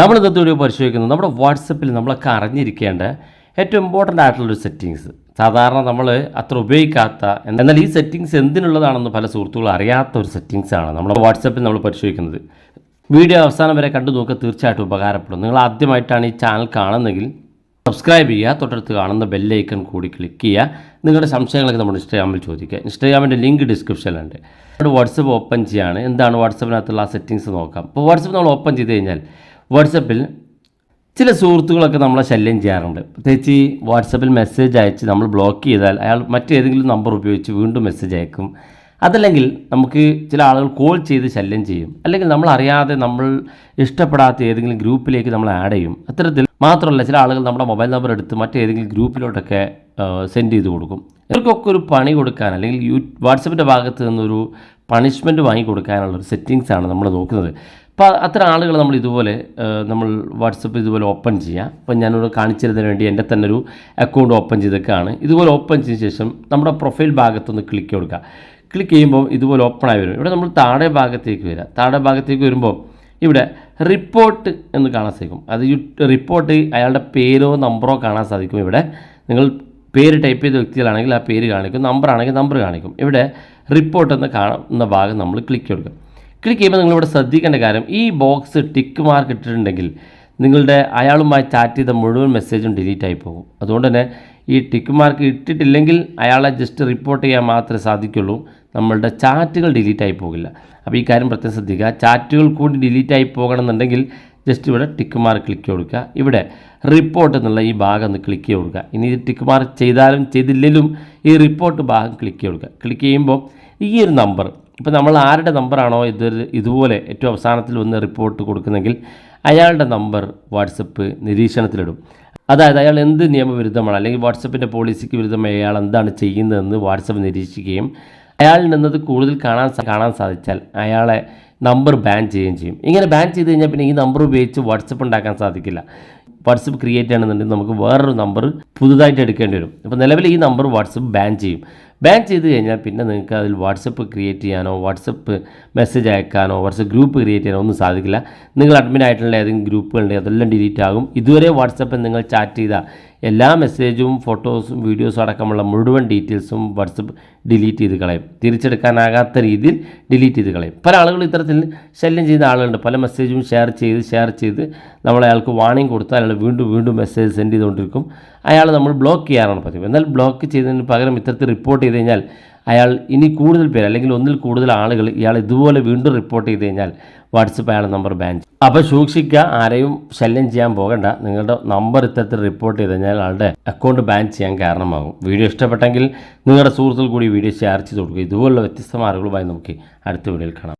നമ്മൾ ഇന്നത്തെ വീഡിയോ പരിശോധിക്കുന്നത് നമ്മുടെ വാട്സപ്പിൽ നമ്മളൊക്കെ അറിഞ്ഞിരിക്കേണ്ട ഏറ്റവും ഇമ്പോർട്ടന്റ് ആയിട്ടുള്ളൊരു സെറ്റിങ്സ് സാധാരണ നമ്മൾ അത്ര ഉപയോഗിക്കാത്ത എന്നാൽ ഈ സെറ്റിങ്സ് എന്തിനുള്ളതാണെന്ന് പല സുഹൃത്തുക്കളും അറിയാത്ത ഒരു ആണ് നമ്മുടെ വാട്സപ്പിൽ നമ്മൾ പരിശോധിക്കുന്നത്. വീഡിയോ അവസാനം വരെ കണ്ടു നോക്കുക തീർച്ചയായിട്ടും ഉപകാരപ്പെടും. നിങ്ങൾ ആദ്യമായിട്ടാണ് ഈ ചാനൽ കാണുന്നതെങ്കിൽ സബ്സ്ക്രൈബ് ചെയ്യുക തൊട്ടടുത്ത് കാണുന്ന ബെല്ലൈക്കൺ കൂടി ക്ലിക്ക് ചെയ്യുക. നിങ്ങളുടെ സംശയങ്ങളൊക്കെ നമ്മുടെ ഇൻസ്റ്റാഗ്രാമിൽ ചോദിക്കുക. ഇൻസ്റ്റാഗ്രാമിന്റെ ലിങ്ക് ഡിസ്ക്രിപ്ഷനിലുണ്ട് നമ്മുടെ വാട്സപ്പ് ഓപ്പൺ ചെയ്യാണ്. എന്താണ് വാട്സപ്പിനകത്തുള്ള ആ സെറ്റിങ്സ് നോക്കാം. അപ്പോൾ വാട്സപ്പ് നമ്മൾ ഓപ്പൺ ചെയ്ത് കഴിഞ്ഞാൽ വാട്സപ്പിൽ ചില സുഹൃത്തുക്കളൊക്കെ നമ്മളെ ശല്യം ചെയ്യാറുണ്ട്. പ്രത്യേകിച്ച് ഈ വാട്സപ്പിൽ മെസ്സേജ് അയച്ച് നമ്മൾ ബ്ലോക്ക് ചെയ്താൽ അയാൾ മറ്റേതെങ്കിലും നമ്പർ ഉപയോഗിച്ച് വീണ്ടും മെസ്സേജ് അയക്കും. അതല്ലെങ്കിൽ നമുക്ക് ചില ആളുകൾ കോൾ ചെയ്ത് ശല്യം ചെയ്യും. അല്ലെങ്കിൽ നമ്മൾ അറിയാതെ നമ്മൾ ഇഷ്ടപ്പെടാത്ത ഏതെങ്കിലും ഗ്രൂപ്പിലേക്ക് നമ്മൾ ആഡ് ചെയ്യും. അത്തരത്തിൽ മാത്രമല്ല ചില ആളുകൾ നമ്മുടെ മൊബൈൽ നമ്പർ എടുത്ത് മറ്റേതെങ്കിലും ഗ്രൂപ്പിലോട്ടൊക്കെ സെൻഡ് ചെയ്ത് കൊടുക്കും. ഇവർക്കൊക്കെ ഒരു പണി കൊടുക്കാൻ അല്ലെങ്കിൽ യൂ വാട്സപ്പിന്റെ ഭാഗത്ത് നിന്നൊരു പണിഷ്മെന്റ് വാങ്ങി കൊടുക്കാനുള്ള ഒരു സെറ്റിങ്സ് ആണ് നമ്മൾ നോക്കുന്നത്. അപ്പോൾ അത്ര ആളുകൾ നമ്മൾ ഇതുപോലെ നമ്മൾ വാട്സപ്പ് ഇതുപോലെ ഓപ്പൺ ചെയ്യാം. അപ്പം ഞാനിവിടെ കാണിച്ചിരുന്നതിന് വേണ്ടി എന്റെ തന്നെ ഒരു അക്കൗണ്ട് ഓപ്പൺ ചെയ്തൊക്കെയാണ് ഇതുപോലെ ഓപ്പൺ ചെയ്ത ശേഷം നമ്മുടെ പ്രൊഫൈൽ ഭാഗത്തൊന്ന് ക്ലിക്ക് കൊടുക്കുക. ക്ലിക്ക് ചെയ്യുമ്പോൾ ഇതുപോലെ ഓപ്പൺ ആയി വരും. ഇവിടെ നമ്മൾ താഴെ ഭാഗത്തേക്ക് വരിക താഴെ ഭാഗത്തേക്ക് വരുമ്പോൾ ഇവിടെ റിപ്പോർട്ട് എന്ന് കാണാൻ സാധിക്കും. അത് റിപ്പോർട്ട് അയാളുടെ പേരോ നമ്പറോ കാണാൻ സാധിക്കും ഇവിടെ. നിങ്ങൾ പേര് ടൈപ്പ് ചെയ്ത വ്യക്തികളാണെങ്കിൽ ആ പേര് കാണിക്കും. നമ്പർ ആണെങ്കിൽ നമ്പർ കാണിക്കും. ഇവിടെ റിപ്പോർട്ട് എന്ന് കാണുന്ന ഭാഗം നമ്മൾ ക്ലിക്ക് കൊടുക്കും ക്ലിക്ക് ചെയ്യുമ്പോൾ നിങ്ങളിവിടെ ശ്രദ്ധിക്കേണ്ട കാര്യം ഈ ബോക്സ് ടിക്ക് മാർക്ക് ഇട്ടിട്ടുണ്ടെങ്കിൽ നിങ്ങളുടെ അയാളുമായി ചാറ്റ് ചെയ്ത മുഴുവൻ മെസ്സേജും ഡിലീറ്റ് ആയി പോകും. അതുകൊണ്ട് തന്നെ ഈ ടിക്ക് മാർക്ക് ഇട്ടിട്ടില്ലെങ്കിൽ അയാളെ ജസ്റ്റ് റിപ്പോർട്ട് ചെയ്യാൻ മാത്രമേ സാധിക്കുള്ളൂ. നമ്മളുടെ ചാറ്റുകൾ ഡിലീറ്റ് ആയി പോകില്ല. അപ്പോൾ ഈ കാര്യം പ്രത്യേകം ശ്രദ്ധിക്കുക. ചാറ്റുകൾ കൂടി ഡിലീറ്റ് ആയി പോകണമെന്നുണ്ടെങ്കിൽ ജസ്റ്റ് ഇവിടെ ടിക്ക് മാർക്ക് ക്ലിക്ക് കൊടുക്കുക. ഇവിടെ റിപ്പോർട്ട് എന്നുള്ള ഈ ഭാഗം ഒന്ന് ക്ലിക്ക് ചെയ്ത് കൊടുക്കുക. ഇനി ടിക്ക് മാർക്ക് ചെയ്താലും ചെയ്തില്ലെങ്കിലും ഈ റിപ്പോർട്ട് ഭാഗം ക്ലിക്ക് കൊടുക്കുക. ക്ലിക്ക് ചെയ്യുമ്പോൾ ഈ ഒരു നമ്പർ ഇപ്പോൾ നമ്മൾ ആരുടെ നമ്പറാണോ ഇത് ഇതുപോലെ ഏറ്റവും അവസാനത്തിൽ വന്ന് റിപ്പോർട്ട് കൊടുക്കുന്നെങ്കിൽ അയാളുടെ നമ്പർ വാട്സപ്പ് നിരീക്ഷണത്തിലിടും. അതായത് അയാൾ എന്ത് നിയമവിരുദ്ധമാണ് അല്ലെങ്കിൽ വാട്സപ്പിന്റെ പോളിസിക്ക് വിരുദ്ധമായി അയാൾ എന്താണ് ചെയ്യുന്നതെന്ന് വാട്സപ്പ് നിരീക്ഷിക്കുകയും അയാളിൽ നിന്നത് കൂടുതൽ കാണാൻ കാണാൻ സാധിച്ചാൽ അയാളെ നമ്പർ ബാൻ ചെയ്യുകയും ചെയ്യും. ഇങ്ങനെ ബാൻ ചെയ്ത് കഴിഞ്ഞാൽ പിന്നെ ഈ നമ്പർ ഉപയോഗിച്ച് വാട്സപ്പ് ഉണ്ടാക്കാൻ സാധിക്കില്ല. വാട്സപ്പ് ക്രിയേറ്റ് ആണെന്നുണ്ടെങ്കിൽ നമുക്ക് വേറൊരു നമ്പർ പുതുതായിട്ട് എടുക്കേണ്ടി വരും. അപ്പോൾ നിലവിൽ ഈ നമ്പർ വാട്സപ്പ് ബാൻ ചെയ്യും. ബാൻ ചെയ്ത് കഴിഞ്ഞാൽ പിന്നെ നിങ്ങൾക്ക് അതിൽ വാട്സപ്പ് ക്രിയേറ്റ് ചെയ്യാനോ വാട്സപ്പ് മെസ്സേജ് അയക്കാനോ വാട്സപ്പ് ഗ്രൂപ്പ് ക്രിയേറ്റ് ചെയ്യാനോ ഒന്നും സാധിക്കില്ല. നിങ്ങൾ അഡ്മിൻ ആയിട്ടുള്ള ഏതെങ്കിലും ഗ്രൂപ്പുകളുണ്ടെങ്കിൽ അതെല്ലാം ഡിലീറ്റ് ആകും. ഇതുവരെ വാട്സപ്പിൽ നിങ്ങൾ ചാറ്റ് ചെയ്ത എല്ലാ മെസ്സേജും ഫോട്ടോസും വീഡിയോസും അടക്കമുള്ള മുഴുവൻ ഡീറ്റെയിൽസും വാട്സപ്പ് ഡിലീറ്റ് ചെയ്ത് കളയും. തിരിച്ചെടുക്കാനാകാത്ത രീതിയിൽ ഡിലീറ്റ് ചെയ്ത് കളയും. പല ആളുകൾ ഇത്തരത്തിൽ ശല്യം ചെയ്യുന്ന ആളുകളുണ്ട്. പല മെസ്സേജും ഷെയർ ചെയ്ത് ഷെയർ ചെയ്ത് നമ്മൾ അയാൾക്ക് വാണിംഗ് കൊടുത്താൽ അയാൾ വീണ്ടും വീണ്ടും മെസ്സേജ് സെൻഡ് ചെയ്തുകൊണ്ടിരിക്കും. അയാൾ നമ്മൾ ബ്ലോക്ക് ചെയ്യാറാണ് പതിവ്. എന്നാൽ ബ്ലോക്ക് ചെയ്തതിന് പകരം ഇത്തരത്തിൽ റിപ്പോർട്ട് ചെയ്ത് കഴിഞ്ഞാൽ അയാൾ ഇനി കൂടുതൽ പേര് അല്ലെങ്കിൽ ഒന്നിൽ കൂടുതൽ ആളുകൾ ഇയാൾ ഇതുപോലെ വീണ്ടും റിപ്പോർട്ട് ചെയ്ത് കഴിഞ്ഞാൽ വാട്സപ്പ് അയാളുടെ നമ്പർ ബാൻ ചെയ്യും. അപ്പോൾ സൂക്ഷിക്കുക ആരെയും ശല്യം ചെയ്യാൻ പോകണ്ട. നിങ്ങളുടെ നമ്പർ ഇത്തരത്തിൽ റിപ്പോർട്ട് ചെയ്ത് കഴിഞ്ഞാൽ ആളുടെ അക്കൗണ്ട് ബാൻ ചെയ്യാൻ കാരണമാകും. വീഡിയോ ഇഷ്ടപ്പെട്ടെങ്കിൽ നിങ്ങളുടെ സുഹൃത്തുക്കൾ കൂടി വീഡിയോ ഷെയർ ചെയ്ത് കൊടുക്കുക. ഇതുപോലുള്ള വ്യത്യസ്ത മാർഗങ്ങളുമായി നമുക്ക് അടുത്ത വീഡിയോയിൽ കാണാം.